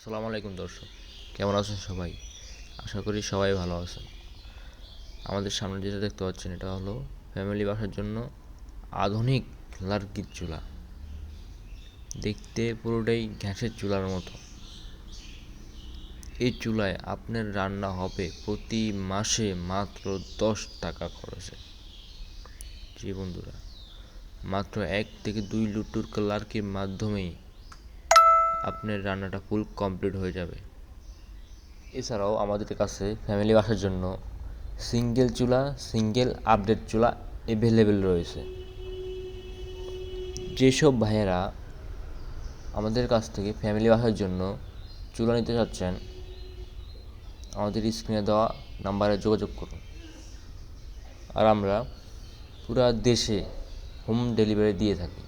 আসসালামু আলাইকুম দর্শক, কেমন আছেন সবাই? আশা করি সবাই ভালো আছেন। আমাদের সামনে যেটা দেখতে পাচ্ছেন এটা হলো ফ্যামিলি বাসার জন্য আধুনিক লার্কির চুলা। দেখতে পুরোটাই গ্যাসের চুলার মতো। এই চুলায় আপনার রান্না হবে প্রতি মাসে মাত্র দশ টাকা খরচে। জি বন্ধুরা, মাত্র এক থেকে দুই লুটুর লার্কির মাধ্যমেই আপনার রান্নাটা ফুল কমপ্লিট হয়ে যাবে। এছাড়াও আমাদের কাছে ফ্যামিলি বাসার জন্য সিঙ্গেল চুলা সিঙ্গেল আপডেট চুলা অ্যাভেলেবেল রয়েছে। যেসব ভাইয়েরা আমাদের কাছ থেকে ফ্যামিলি বাসার জন্য চুলা নিতে চাচ্ছেন, আমাদের স্ক্রিনে দেওয়া নাম্বারে যোগাযোগ করুন। আর আমরা পুরা দেশে হোম ডেলিভারি দিয়ে থাকি।